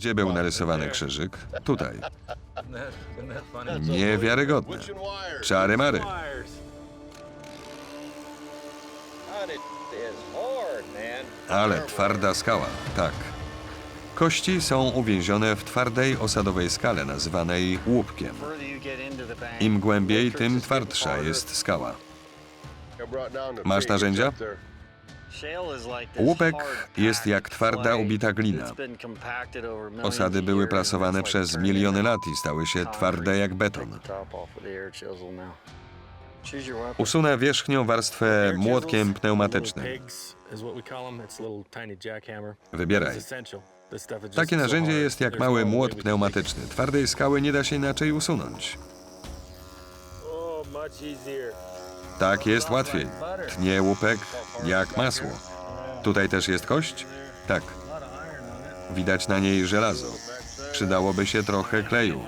Gdzie był narysowany krzyżyk? Tutaj. Niewiarygodne. Czary mary. Ale twarda skała, tak. Kości są uwięzione w twardej osadowej skale nazywanej łupkiem. Im głębiej, tym twardsza jest skała. Masz narzędzia? Łupek jest jak twarda ubita glina. Osady były prasowane przez miliony lat i stały się twarde jak beton. Usunę wierzchnią warstwę młotkiem pneumatycznym. Wybieraj. Takie narzędzie jest jak mały młot pneumatyczny. Twardej skały nie da się inaczej usunąć. Tak jest łatwiej. Tnie łupek jak masło. Tutaj też jest kość? Tak. Widać na niej żelazo. Przydałoby się trochę kleju.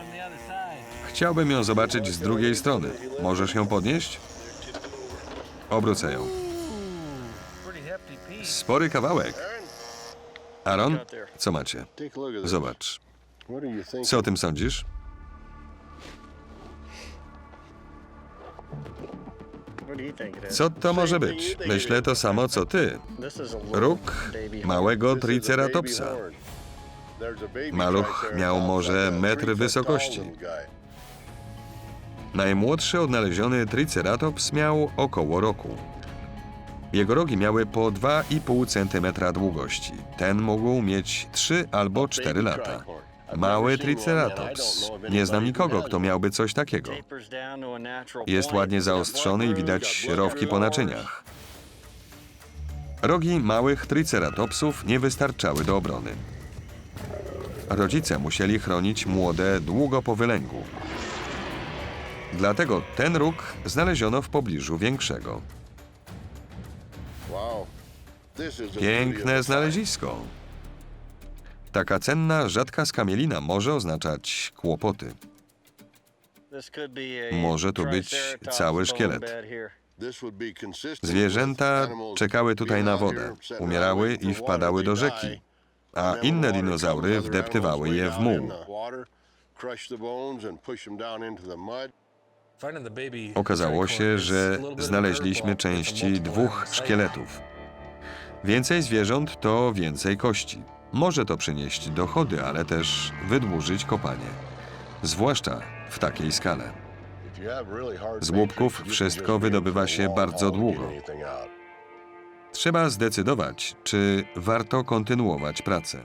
Chciałbym ją zobaczyć z drugiej strony. Możesz ją podnieść? Obrócę ją. Spory kawałek. Aaron, co macie? Zobacz. Co o tym sądzisz? Co to może być? Myślę to samo co ty. Róg małego triceratopsa. Maluch miał może metr wysokości. Najmłodszy odnaleziony triceratops miał około roku. Jego rogi miały po 2,5 cm długości. Ten mógł mieć 3 albo 4 lata. Mały triceratops. Nie znam nikogo, kto miałby coś takiego. Jest ładnie zaostrzony i widać rowki po naczyniach. Rogi małych triceratopsów nie wystarczały do obrony. Rodzice musieli chronić młode długo po wylęgu. Dlatego ten róg znaleziono w pobliżu większego. Piękne znalezisko. Taka cenna, rzadka skamielina może oznaczać kłopoty. Może tu być cały szkielet. Zwierzęta czekały tutaj na wodę, umierały i wpadały do rzeki, a inne dinozaury wdeptywały je w muł. Okazało się, że znaleźliśmy części dwóch szkieletów. Więcej zwierząt to więcej kości. Może to przynieść dochody, ale też wydłużyć kopanie. Zwłaszcza w takiej skale. Z łupków wszystko wydobywa się bardzo długo. Trzeba zdecydować, czy warto kontynuować pracę.